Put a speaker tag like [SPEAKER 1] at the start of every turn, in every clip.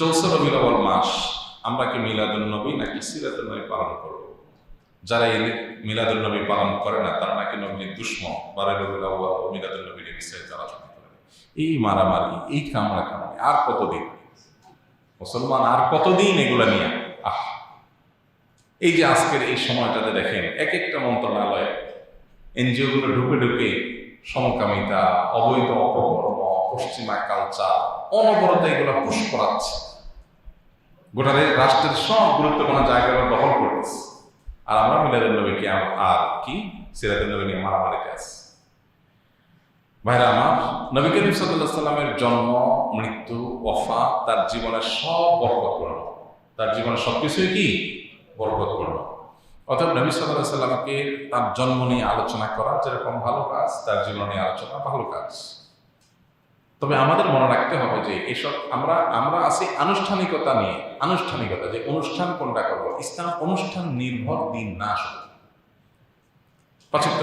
[SPEAKER 1] চলছে আওয়াল মাস। আমরা কি মিলাদুল নবী নাকি সিরাতুল নবী পালন করব? যারা এই মিলাদুল নবী পালন করে না, তারা নাকি নবীর দুশ্মন। আওয়াল ও মিলাদুল নবীর বিস্তারিত আলোচনা করে। এই মারামারি, এই কামড়া কামড়ি, আর কতদিন? মুসলমান আর কতদিন এগুলা নিয়ে? আহ! এই যে আজকের এই সময়টাতে দেখেন এক একটা মন্ত্রণালয়ে এনজিও গুলো ঢুকে ঢুকে সমকামিতা, অবৈধ অপকর্ম, পশ্চিমা কালচার, অনবরত এগুলো পুশ করাচ্ছে। গোটা রাষ্ট্রের সব গুরুত্বপূর্ণ জায়গাগুলো দখল করতেছে। আর আমরা মিলাদুল নবীকে আর কি? সিরাতুল নবী নিয়ে মারামারিতে আছি ভাইরা আমার, নবী করিম সাল্লাহ সাল্লামের জন্ম, মৃত্যু, ওফা, তার জীবনের সব বরকতপূর্ণ। তার জীবনের সব কিছুই কি? বরকতপূর্ণ। অতএব নবী সাল্লাহ সাল্লামকে তার জন্ম নিয়ে আলোচনা করা যেরকম ভালো কাজ, তার জীবন নিয়ে আলোচনা ভালো কাজ। তবে আমাদের মনে রাখতে হবে যে এসব আমরা আমরা আছি আনুষ্ঠানিকতা নিয়ে, আনুষ্ঠানিকতা যে অনুষ্ঠান কোনটা করব? ইসলাম অনুষ্ঠান নির্ভর দিন, না শুধু।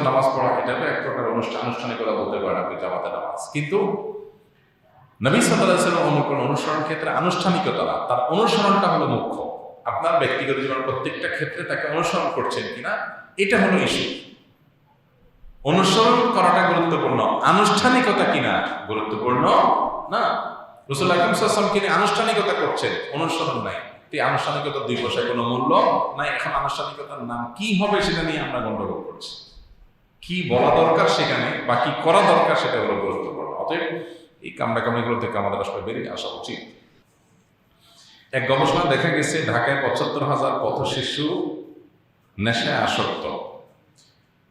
[SPEAKER 1] নামাজ পড়া এটাও এক প্রকার অনুষ্ঠান, আনুষ্ঠানিকতা বলতে পারেন আপনি জামাতে নামাজ। কিন্তু নবী সাল্লাহ অনুকরণ অনুসরণ ক্ষেত্রে আনুষ্ঠানিকতা না, তার অনুসরণটা হলো মুখ্য। আপনার ব্যক্তিগত জীবনের প্রত্যেকটা ক্ষেত্রে তাকে অনুসরণ করছেন কিনা, এটা হলো ইস্যু অনুসরণ করাটা গুরুত্বপূর্ণ। আনুষ্ঠানিকতা কিনা গুরুত্বপূর্ণ না। রসুল সাল্লামকে নিয়ে আনুষ্ঠানিকতা করছেন? অনুসরণ নাই। এই আনুষ্ঠানিকতা দুই পয়সায় কোনো মূল্য নাই। এখন আনুষ্ঠানিকতার নাম কি হবে সেটা নিয়ে আমরা গন্ডগোল করছি। কি বলা দরকার সেখানে বা কি করা দরকার সেটা হলো গুরুত্বপূর্ণ। অতএব এই কামড়া কামড়িগুলো থেকে আমাদের আসলে বেরিয়ে আসা উচিত। এক গবেষণা দেখা গেছে, ঢাকায় পঁচাত্তর হাজার পথ শিশু নেশায় আসক্ত।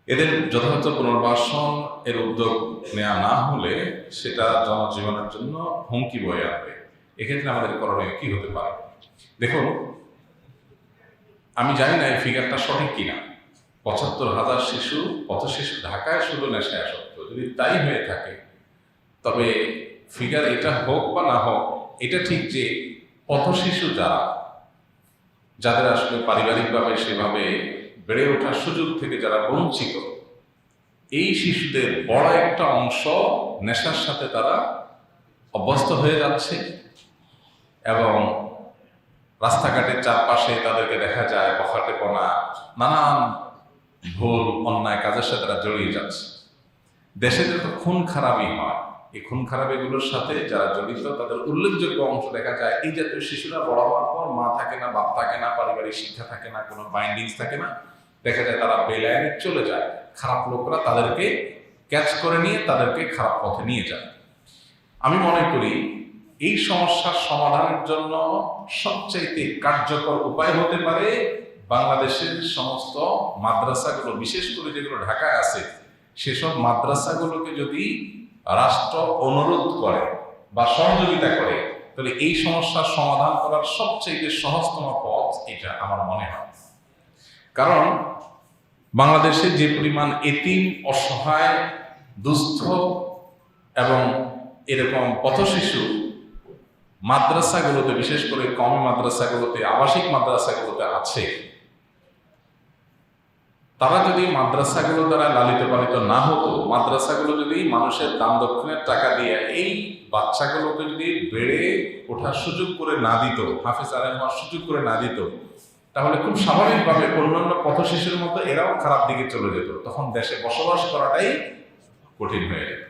[SPEAKER 1] এদের যথাযথ পুনর্বাসন এর উদ্যোগ নেওয়া না হলে সেটা জনজীবনের জন্য হুমকি বয়ে আনবে। এক্ষেত্রে আমাদের করণীয় কি হতে পারে? দেখুন, আমি জানি না এই ফিগারটা সঠিক কিনা। পঁচাত্তর হাজার শিশু পথ শিশু ঢাকায় শুধু নেশায় আসক্ত। যদি তাই হয়ে থাকে, তবে ফিগার এটা হোক বা না হোক, এটা ঠিক যে পথ শিশু যারা, যাদের আসলে পারিবারিকভাবে সেভাবে বেড়ে ওঠার সুযোগ থেকে যারা বঞ্চিত, এই শিশুদের বড় একটা অংশ নেশার সাথে তারা অভ্যস্ত হয়ে যাচ্ছে এবং রাস্তাঘাটের চারপাশে তাদেরকে দেখা যায় বখাটে পনা নানান ভুল, অন্যায় কাজের সাথে তারা জড়িয়ে যাচ্ছে। দেশে যত খুন খারাপই হয়, এই খুন খারাপিগুলোর সাথে যারা জড়িত, তাদের উল্লেখযোগ্য অংশ দেখা যায়, এই জাতীয় শিশুরা বড় হওয়ার পর মা থাকে না, বাপ থাকে না, পারিবারিক শিক্ষা থাকে না, কোনো বাইন্ডিংস থাকে না। দেখা যায় তারা বেলায়নে চলে যায়। খারাপ লোকরা তাদেরকে ক্যাচ করে নিয়ে তাদেরকে খারাপ পথে নিয়ে যায়। আমি মনে করি, এই সমস্যার সমাধানের জন্য সবচাইতে কার্যকর উপায় হতে পারে বাংলাদেশের সমস্ত মাদ্রাসাগুলো, বিশেষ করে যেগুলো ঢাকায় আছে, সেসব মাদ্রাসাগুলোকে যদি রাষ্ট্র অনুরোধ করে বা সহযোগিতা করে, তাহলে এই সমস্যার সমাধান করার সবচেয়ে সহজতম পথ এটা আমার মনে হয়। কারণ বাংলাদেশে যে পরিমাণ এতিম, অসহায়, দুস্থ এবং এরকম পথশিশু মাদ্রাসাগুলোতে, বিশেষ করে কম মাদ্রাসাগুলোতে, আবাসিক মাদ্রাসাগুলোতে আছে, তারা যদি মাদ্রাসাগুলো দ্বারা লালিত পালিত না হতো, মাদ্রাসাগুলো যদি মানুষের দান দক্ষিণের টাকা দিয়ে, এই বাচ্চাগুলোকে যদি বেড়ে ওঠার সুযোগ করে না দিত, হাফিজ আলম সুযোগ করে না দিত তাহলে খুব স্বাভাবিকভাবে অন্যান্য পথ শিশুর মতো এরাও খারাপ দিকে চলে যেত। তখন দেশে বসবাস করাটাই কঠিন হয়ে যেত।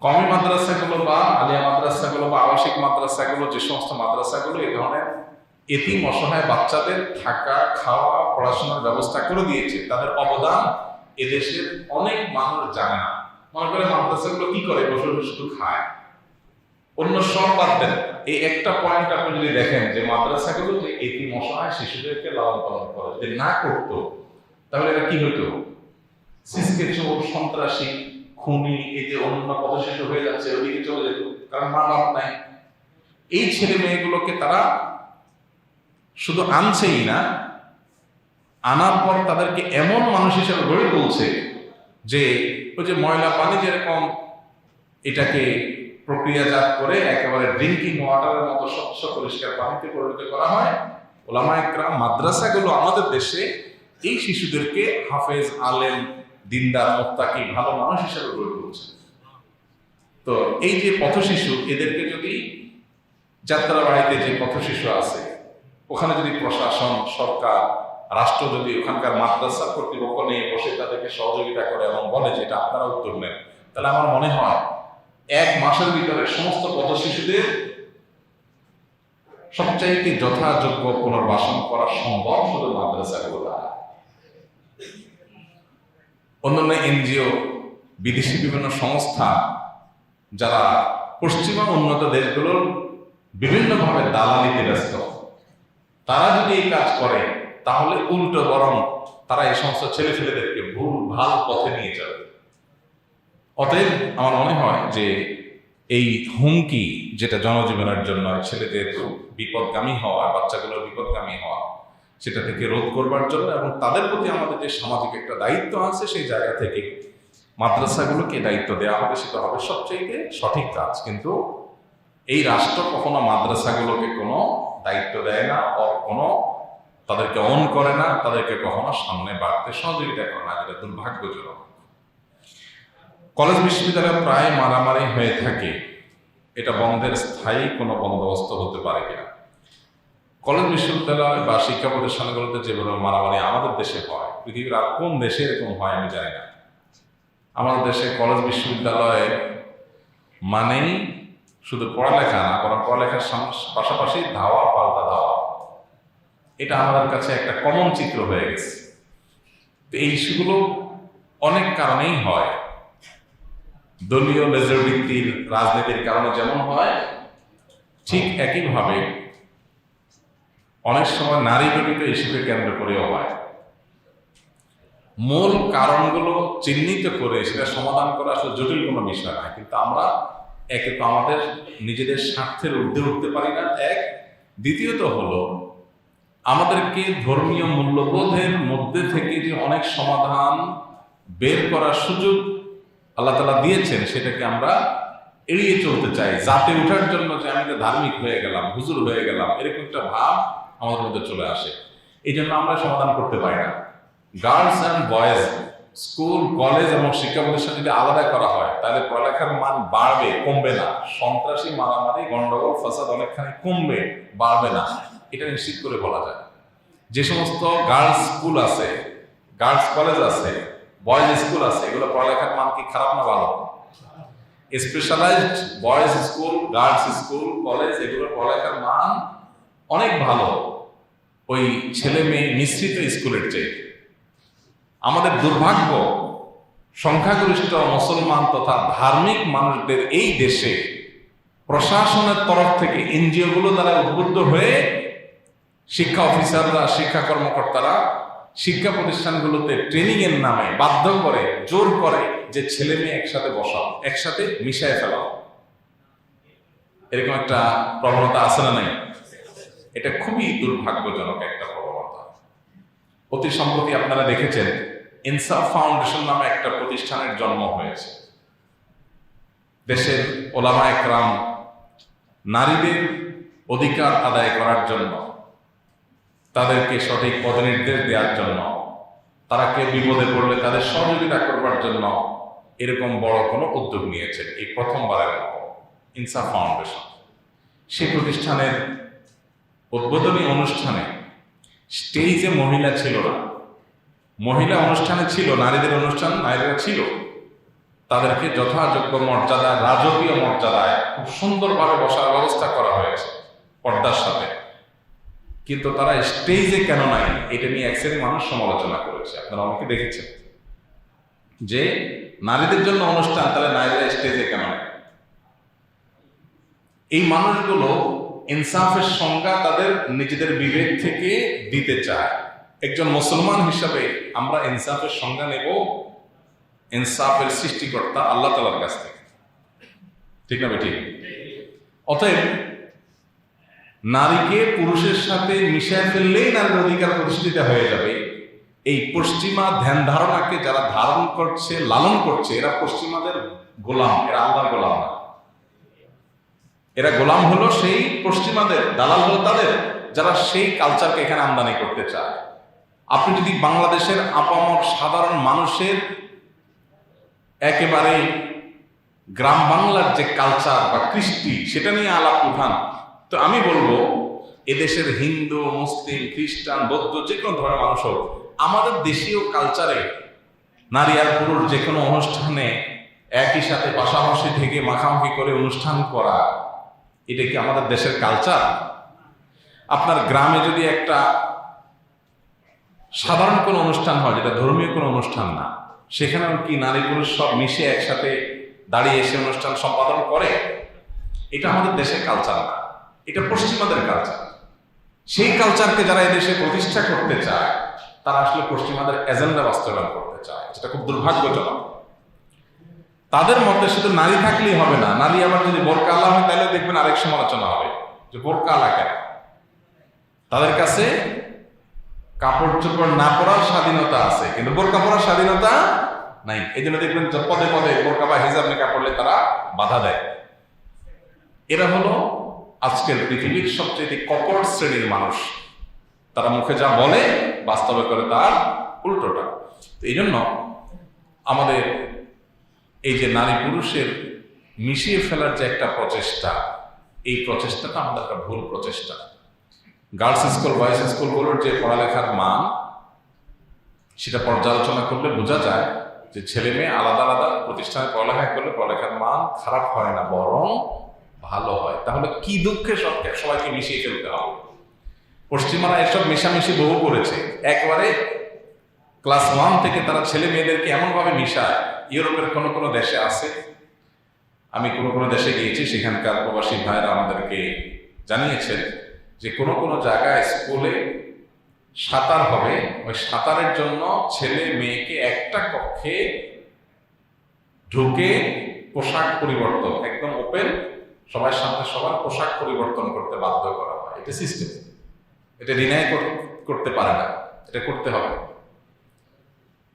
[SPEAKER 1] কমি মাদ্রাসাগুলো বা আলিয়া মাদ্রাসাগুলো বা আবাসিক মাদ্রাসাগুলো, যে সমস্ত মাদ্রাসাগুলো, এ ধরনের এতিম অসহায় বাচ্চাদের থাকা, খাওয়া, পড়াশোনার ব্যবস্থা করে দিয়েছে। তাদের অবদান এদেশের অনেক মানুষ জানে না। মনে করে মাদ্রাসাগুলো কি করে? বসে বসে শুধু খায়। অন্য সব বাদ দেন। এই একটা পয়েন্ট আপনি যদি দেখেন যে মাদ্রাসাগুলো যে এতিম মশায় শিশুদেরকে লালন পালন করে, যদি না করতো, তাহলে এটা কি হতো? সিসকে চোর, সন্ত্রাসী, খুনি, এই যে অন্য পদশিশু হয়ে যাচ্ছে ওইদিকে চলে যেত, কারণ মা বাপ নাই। এই ছেলে মেয়েগুলোকে তারা শুধু আনছেই না, আনার পর তাদেরকে এমন মানুষ হিসেবে গড়ে তুলছে যে ওই যে ময়লা পানি যেরকম এটাকে প্রক্রিয়াজাত করে একেবারে ড্রিঙ্কিং ওয়াটারের মতো স্বচ্ছ পরিষ্কার পানিতে পরিণত করা হয়। ওলামা একরাম মাদ্রাসাগুলো আমাদের দেশে এই শিশুদেরকে হাফেজ, আলেম, দিনদার, মোত্তাকি ভালো মানুষ হিসেবে গড়ে তুলছে। তো এই যে পথশিশু এদেরকে যদি যাত্রা বাড়িতে যে পথশিশু আছে, ওখানে যদি প্রশাসন, সরকার, রাষ্ট্র যদি ওখানকার মাদ্রাসা কর্তৃপক্ষ নিয়ে বসে তাদেরকে সহযোগিতা করে এবং বলে যে এটা আপনারা উদ্যোগ নেন, তাহলে আমার মনে হয় এক মাসের ভিতরে সমস্ত পথশিশুদের সবচাইতে যথাযোগ্য পুনর্বাসন করা সম্ভব শুধু মাদ্রাসাগুলো অন্যান্য এনজিও, বিদেশি বিভিন্ন সংস্থা যারা পশ্চিমা উন্নত দেশগুলোর বিভিন্নভাবে দালালিতে ব্যস্ত, তারা যদি এই কাজ করে, তাহলে উল্টো বরং তারা এই সমস্ত ছেলে ছেলেদেরকে ভুল, ভালো পথে নিয়ে যাবে। অতএব আমার মনে হয় যে এই হুমকি যেটা জনজীবনের জন্য ছেলেদের বিপদগামী হওয়া, বাচ্চাগুলোর বিপদগামী হওয়া, সেটা থেকে রোধ করবার জন্য এবং তাদের প্রতি আমাদের যে সামাজিক একটা দায়িত্ব আছে সেই জায়গা থেকে মাদ্রাসাগুলোকে দায়িত্ব দেওয়া হবে, সেটা হবে সবচেয়ে সঠিক কাজ। কিন্তু এই রাষ্ট্র কখনো মাদ্রাসাগুলোকে কোনো দায়িত্ব দেয় না কোনো তাদেরকে অন করে না, তাদেরকে কখনো সামনে বাড়তে সহযোগিতা করে না, যেটা দুর্ভাগ্যজনক। কলেজ বিশ্ববিদ্যালয়ে প্রায় মারামারি হয়ে থাকে। এটা বন্ধের স্থায়ী কোনো বন্দোবস্ত হতে পারে কিনা। কলেজ বিশ্ববিদ্যালয় বা শিক্ষা প্রতিষ্ঠানগুলোতে যেভাবে মারামারি আমাদের দেশে হয়, পৃথিবীর আর কোন দেশে এরকম হয় আমি জানি না। আমাদের দেশে কলেজ বিশ্ববিদ্যালয়ে মানেই শুধু পড়ালেখা না, বরং পড়ালেখার পাশাপাশি ধাওয়া, পাল্টা ধাওয়া। এটা আমাদের কাছে একটা কমন চিত্র হয়ে গেছে। তো এই ইস্যুগুলো অনেক কারণেই হয়। দলীয় ভিত্তির রাজনীতির কারণে যেমন হয়, ঠিক একইভাবে অনেক সময় নারী জড়িত ইস্যুকে কেন্দ্র করেও হয়। মূল কারণগুলো চিহ্নিত করে সেটা সমাধান করা আসলে জটিল কোনো বিষয় না কিন্তু আমরা একে তো আমাদের নিজেদের স্বার্থের ঊর্ধ্বে উঠতে পারি না, এক। দ্বিতীয়ত হলো, আমাদেরকে ধর্মীয় মূল্যবোধের মধ্যে থেকে যে অনেক সমাধান বের করার সুযোগ আল্লাহ তালা দিয়েছেন সেটাকে আমরা এড়িয়ে চলতে চাই। যাতে ওঠার জন্য যে আমি ধার্মিক হয়ে গেলাম, হুজুর হয়ে গেলাম, এরকম একটা ভাব আমাদের মধ্যে চলে আসে। এই জন্য আমরা সমাধান করতে পারি না। Girls and boys, school, college এবং শিক্ষা প্রতিষ্ঠান যদি আলাদা করা হয়, তাহলে পড়ালেখার মান বাড়বে, কমবে না। সন্ত্রাসী মারামারি, গন্ডগোল, ফাসাদ অনেকখানি কমবে, বাড়বে না। এটা নিশ্চিত করে বলা যায়। যে সমস্ত গার্লস স্কুল আছে, গার্লস কলেজ আছে বয়েজ স্কুল আছে, এগুলো পড়ালেখার মান কি খারাপ না ভালো? Specialised boys school girls school college এগুলোর পড়ালেখার মান অনেক ভালো। ওই ছেলে মেয়ে মিশ্রিত স্কুলের চেয়ে। আমাদের দুর্ভাগ্য, সংখ্যাগরিষ্ঠ মুসলমান তথা ধার্মিক মানুষদের এই দেশে প্রশাসনের তরফ থেকে এনজিও গুলো দ্বারা উদ্বুদ্ধ হয়ে শিক্ষা অফিসাররা, শিক্ষা কর্মকর্তারা শিক্ষা প্রতিষ্ঠানগুলোতে ট্রেনিং এর নামে বাধ্য করে, জোর করে যে ছেলে মেয়ে একসাথে বসাও, একসাথে মিশায় ফেলাও। এরকম একটা প্রবণতা আছে না নাই? এটা খুবই দুর্ভাগ্যজনক একটা প্রবণতা। অতি সম্প্রতি আপনারা দেখেছেন ইনসাফ ফাউন্ডেশন নামে একটা প্রতিষ্ঠানের জন্ম হয়েছে। দেশের ওলামা একরাম নারীদের অধিকার আদায় করার জন্য তাদেরকে সঠিক পদনির্দেশ দেওয়ার জন্য। তারা কেউ বিপদে পড়লে তাদের সহযোগিতা করবার জন্য এরকম বড় কোনো উদ্যোগ নিয়েছেন এই প্রথমবারের মতো ইনসাফ ফাউন্ডেশন। সেই প্রতিষ্ঠানের উদ্বোধনী অনুষ্ঠানে স্টেজে মহিলা ছিল না। মহিলা অনুষ্ঠানে ছিল, নারীদের অনুষ্ঠান নারীরা ছিল। তাদেরকে যথাযোগ্য মর্যাদা, রাজকীয় মর্যাদায় খুব সুন্দরভাবে বসার ব্যবস্থা করা হয়েছে পর্দার সাথে। কিন্তু তারা স্টেজে কেন নাই? এটা নিয়ে এক শ্রেণির মানুষ সমালোচনা করেছে। আপনারা অনেকে দেখেছেন। যে নারীদের জন্য অনুষ্ঠান, তাহলে নারীরা স্টেজে কেন নাই? এই মানুষগুলো ইনসাফের সংজ্ঞা তাদের নিজেদের বিবেক থেকে দিতে চায়। একজন মুসলমান হিসাবে আমরা ইনসাফের সংজ্ঞা নেব ইনসাফের সৃষ্টিকর্তা আল্লাহ তালার কাছ থেকে। ঠিক না ঠিক। অতএব নারীকে পুরুষের সাথে মিশায় ফেললেই নারীর অধিকার প্রতিষ্ঠিত হয়ে যাবে। এই পশ্চিমা ধ্যান ধারণাকে যারা ধারণ করছে, লালন করছে, এরা পশ্চিমাদের গোলাম, এরা আল্লাহর গোলাম না। এরা গোলাম হলো সেই পশ্চিমাদের, দালাল হলো তাদের, যারা সেই কালচারকে এখানে আমদানি করতে চায়। আপনি যদি বাংলাদেশের আপামর সাধারণ মানুষের একেবারে গ্রাম বাংলার যে কালচার বা কৃষ্টি, সেটা নিয়ে আলাপ উঠান তো আমি বলব, এদেশের হিন্দু, মুসলিম, খ্রিস্টান, বৌদ্ধ যে কোনো ধরনের মানুষ হোক, আমাদের দেশীয় কালচারে নারী আর পুরুষ যে কোনো অনুষ্ঠানে একই সাথে পাশাপাশি থেকে মাখামাখি করে অনুষ্ঠান করা, এটা কি আমাদের দেশের কালচার আপনার গ্রামে যদি একটা সাধারণ কোনো অনুষ্ঠান হয়, যেটা ধর্মীয় কোনো অনুষ্ঠান না, সেখানেও কি নারী পুরুষ সব মিশে একসাথে দাঁড়িয়ে এসে অনুষ্ঠান সম্পাদন করে? এটা আমাদের দেশের কালচার না। এটা পশ্চিমাদের কালচার সেই কালচারকে যারা এদেশে প্রতিষ্ঠা করতে চায়, তারা আসলে পশ্চিমাদের এজেন্ডা বাস্তবায়ন করতে চায়, যেটা খুব দুর্ভাগ্যজনক। তাদের মধ্যে শুধু নারী থাকলেই হবে না, নারী আবার যদি বোরকা আলা হয়, তাহলে দেখবেন আরেক সমালোচনা হবে, যে বোরকা আলা কেন? তাদের কাছে কাপড় চোপড় না পরার স্বাধীনতা আছে, কিন্তু বোরকা পরার স্বাধীনতা নাই। এই জন্য দেখবেন পদে পদে বোরকা বা হিজাব নিকা পড়লে তারা বাধা দেয়। এরা হলো আজকের পৃথিবীর সবচেয়ে কপট শ্রেণির মানুষ। তারা মুখে যা বলে, বাস্তবে করে তার উল্টোটা। তো এই জন্য আমাদের এই যে নারী পুরুষের মিশিয়ে ফেলার যে একটা প্রচেষ্টা, এই প্রচেষ্টাটা আমাদের একটা ভুল প্রচেষ্টা। গার্লস স্কুল বয়েজ স্কুলগুলোর যে পড়ালেখার মান, সেটা পর্যালোচনা করলে বোঝা যায় যে ছেলে মেয়ে আলাদা আলাদা প্রতিষ্ঠানে পড়ালেখা করলে পড়ালেখার মান খারাপ হয় না, বরং ভালো হয়, তাহলে কি দুঃখে সব সবাইকে মিশিয়ে ফেলতে হবে? পশ্চিমারা এসব মেশামেশি বহু করেছে। একবারে ক্লাস ওয়ান থেকে তারা ছেলে মেয়েদেরকে এমনভাবে মিশায়, ইউরোপের কোনো কোনো দেশে আছে? আমি কোনো কোনো দেশে গিয়েছি, সেখানকার প্রবাসী ভাইরা আমাদেরকে জানিয়েছেন যে কোনো কোনো জায়গায় স্কুলে সাঁতার হবে, ওই সাঁতারের জন্য ছেলে মেয়েকে একটা কক্ষে ঢুকে পোশাক পরিবর্তন, একদম ওপেন সবার সামনে সবার পোশাক পরিবর্তন করতে বাধ্য করা হয়। এটা সিস্টেম এটা ডিনাই করতে পারে না। এটা করতে হবে।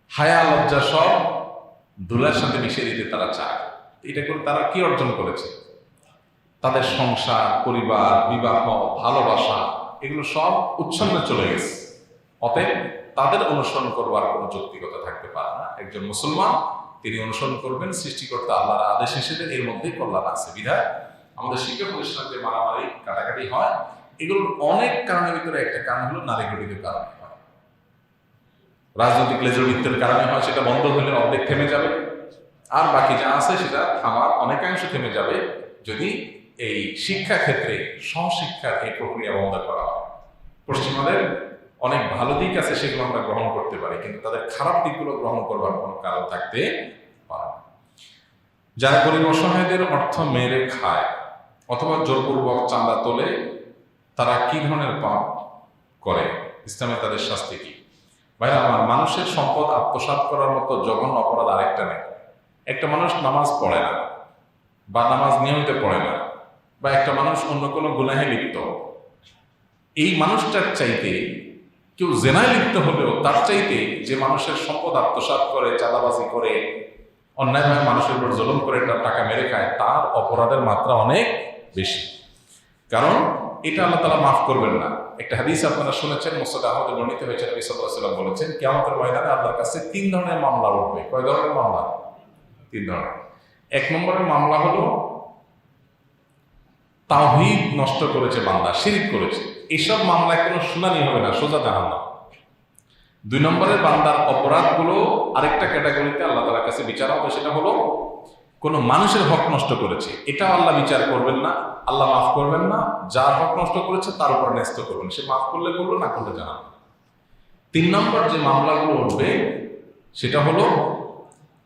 [SPEAKER 1] হায়া, লজ্জা সব ধুলার সাথে মিশিয়ে দিতে তারা চায়। এটা করে তারা কি অর্জন করেছে? তাদের সংসার, পরিবার, বিবাহ, ভালোবাসা, এগুলো সব উচ্ছন্ন চলে গেছে। অতএব তাদের অনুসরণ করবার কোনো যৌক্তিকতা থাকতে পারে না। একজন মুসলমান, তিনি অনুসরণ করবেন সৃষ্টিকর্তা আল্লাহর আদেশ হিসেবে এর মধ্যেই কল্যাণ আছে। বিধায় আমাদের শিক্ষা প্রতিষ্ঠানে যে মারামারি, কাটাকাটি হয়, এগুলোর অনেক কারণের ভিতরে একটা কারণ হলো নারী গঠিত কারণে হয়। রাজনৈতিক লেজবৃত্তের কারণে হয়, সেটা বন্ধ হলে অর্ধেক থেমে যাবে। আর বাকি যা আছে, সেটা থামার অনেকাংশ থেমে যাবে যদি এই শিক্ষা ক্ষেত্রে সহশিক্ষার এই প্রক্রিয়া বন্ধ করা হয়। পশ্চিমাদের অনেক ভালো দিক আছে, সেগুলো আমরা গ্রহণ করতে পারি, কিন্তু তাদের খারাপ দিকগুলো গ্রহণ করবার কোনো কারণ থাকতে পারে যারা গরিব অসহায়দের অর্থ মেরে খায় অথবা জোরপূর্বক চাঁদা তোলে, তারা কি ধরনের পাপ করে? ইসলামে তাদের শাস্তি কি? ভাই আমার মানুষের সম্পদ আত্মসাৎ করার মতো জঘন্য অপরাধ আরেকটা নেই। একটা মানুষ নামাজ পড়ে না, বা নামাজ নিয়মিত পড়ে না, বা একটা মানুষ অন্য কোনো গুনাহে লিপ্ত। এই মানুষটার চাইতে কেউ জেনায় লিপ্ত হলেও তার চাইতে যে মানুষের সম্পদ আত্মসাৎ করে, চাঁদাবাজি করে, অন্যায়ভাবে মানুষের উপর জলম করে, তার টাকা মেরে খায়, তার অপরাধের মাত্রা অনেক বেশি। কারণ এটা আল্লাহ তালা মাফ করবেন না। একটা হাদিস আপনারা শুনেছেন মোসাদ আহমদ বর্ণিত হয়েছে, নবী সাল্লাম বলেছেন কেমতের ময়দানে আল্লাহর কাছে তিন ধরনের মামলা উঠবে। কয় ধরনের মামলা? তিন ধরনের। এক নম্বরের মামলা হলো, তাওহিদ নষ্ট করেছে বান্দা, শিরিক করেছে। এইসব মামলায় কোনো শুনানি হবে না, সোজা জাহান না দুই নম্বরের বান্দার অপরাধগুলো আরেকটা ক্যাটাগরিতে আল্লাহ তালার কাছে বিচার হবে, সেটা হলো কোনো মানুষের হক নষ্ট করেছে এটা আল্লাহ বিচার করবেন না, আল্লাহ মাফ করবেন না, যার হক নষ্ট করেছে তার উপর ন্যস্ত করবেন সে মাফ করলে করল, না করলে জানান তিন নম্বর যে মামলাগুলো উঠবে, সেটা হলো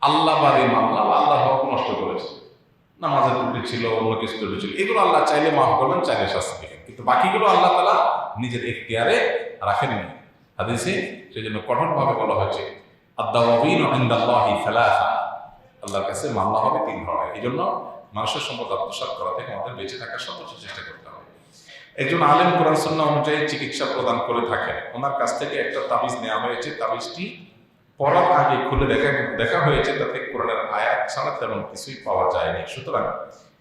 [SPEAKER 1] আল্লাহবাদী মামলা, বা আল্লাহ হক নষ্ট করেছে। নামাজের ত্রুটি ছিল, অন্য কিছু ত্রুটি ছিল, এগুলো আল্লাহ চাইলে মাফ করবেন, চাইলে শাস্তি দিবেন। কিন্তু বাকিগুলো আল্লাহ তালা নিজের এখতিয়ারে রাখেননি। হাদিসে সেই জন্য কঠোরভাবে বলা হয়েছে আদাওয়াবিন ইনদাল্লাহি সালাসা। আল্লাহর কাছে মামলা হবে তিন ধরনের। এই জন্য মানুষের সম্পদ আত্মসাৎ করা থেকে আমাদের বেঁচে থাকার সর্বোচ্চ চেষ্টা করতে হবে। একজন আলেম কোরআন সন্না অনুযায়ী চিকিৎসা প্রদান করে থাকেন। ওনার কাছ থেকে একটা তাবিজ নেওয়া হয়েছে। তাবিজটি পড়ার আগে খুলে দেখা দেখা হয়েছে, তাতে কোরআনের আয়াত ছাড়া তেমন কিছুই পাওয়া যায়নি। সুতরাং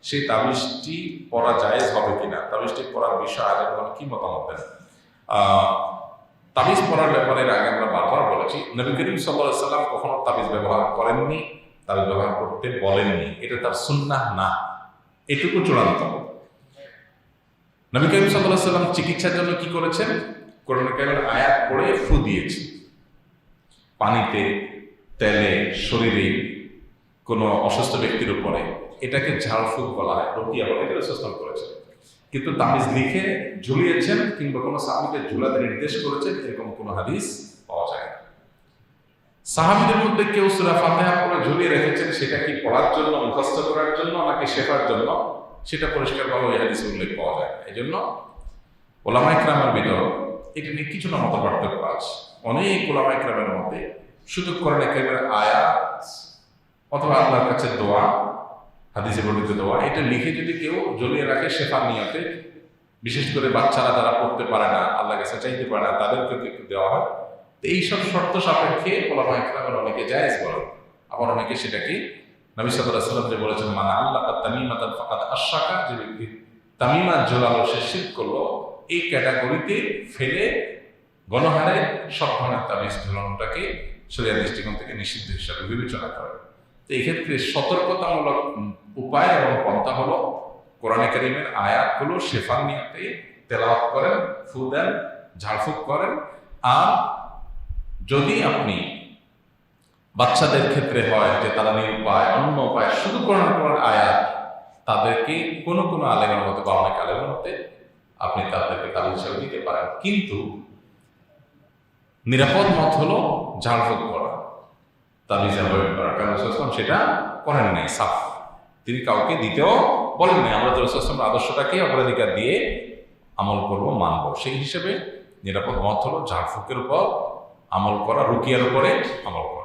[SPEAKER 1] সেই তাবিজটি পড়া জায়েজ হবে কিনা, তাবিজটি পড়ার বিষয়ে আলেমগণ কি মতামত দেন? তাবিজ পড়ার ব্যাপারে আগে আমরা বারবার বলেছি, নবী করিম সাল্লাহ সাল্লাম কখনো তাবিজ ব্যবহার করেননি। তাবিজ ব্যবহার করতে বলেননি। এটা তার সুন্নাহ না। এটুকু চূড়ান্ত। নবী করিম সাল্লাম চিকিৎসার জন্য কি করেছেন? করোনা কালের আয়াত পড়ে ফু দিয়েছে। পানিতে, তেলে, শরীরে কোনো অসুস্থ ব্যক্তির উপরে এটাকে ঝাড়ফুঁক বলা হয় রকিয়া বলা এটা সুস্থম করেছেন কিন্তু তামিজ লিখে ঝুলিয়েছেন কিংবা কোনো সাহাবিকে ঝুলাতে নির্দেশ করেছেন, এরকম কোনো হাদিস সাহাবিদের মধ্যে কেউ সুরা ফাতেহা পড়ে ঝুলিয়ে রেখেছেন, সেটা কি পড়ার জন্য, মুখস্থ করার জন্য নাকি শেখার জন্য? সেটা পরিষ্কারভাবে ওই হাদিসে উল্লেখ পাওয়া যায় এই জন্য ওলামা ইকরামের ভিতর এটা নিয়ে কিছু না মতো পার্থক্য আছে। অনেক ওলামা ইকরামের মধ্যে শুধু করেন একেবারে আয়াত অথবা আল্লাহর কাছে দোয়া, হাদিসে বর্ণিত দোয়া, এটা লিখে যদি কেউ জ্বলিয়ে রাখে শেফার নিয়তে, বিশেষ করে বাচ্চারা যারা পড়তে পারে না আল্লাহ কাছে চাইতে পারে না, তাদেরকে দেওয়া হয়। এইসব শর্ত সাপেক্ষে ওলামা ইকরামের অনেকে জায়েজ বলেন। আবার অনেকে সেটাকে নবী আলাইহি সাল্লাম যে বলেছেন মানে আল্লাহ তামিমাতান ফাকাদ আশরাকা যে ব্যক্তি তামিমা ঝোলালো সে শিরক করল, এই ক্যাটাগরিতে ফেলে গণহারে ধরনের তাবিজ ঝুলানোটাকে শরিয়া দৃষ্টিকোণ থেকে নিষিদ্ধ হিসাবে বিবেচনা করে। তো এক্ষেত্রে সতর্কতামূলক উপায় এবং পন্থা হলো কোরআনে কারিমের আয়াতগুলো শেফার নিয়তে তেলাওয়াত করেন, ফু দেন, ঝাড়ফুঁক করেন, আর যদি আপনি বাচ্চাদের ক্ষেত্রে হয় যে তারা নিরুপায় অন্য উপায় শুধু কোরআন কোরআন আয়াত, তাদেরকে কোনো কোনো আলেমের মধ্যে বা অনেক আলেমের মধ্যে আপনি তাদেরকে তালিম হিসাবে দিতে পারেন। কিন্তু নিরাপদ মত হলো ঝাড়ফুঁক করা তাবিজ অ্যাভয়েড করা কারণ রসুলাম সেটা করেন নাই, সাফ। তিনি কাউকে দিতেও বলেন নাই। আমরা তো রসুলামের আদর্শটাকে অগ্রাধিকার দিয়ে আমল করব, মানব। সেই হিসেবে নিরাপদ মত হলো ঝাড়ফুঁকের উপর আমল করা রুকিয়ার উপরে আমল করা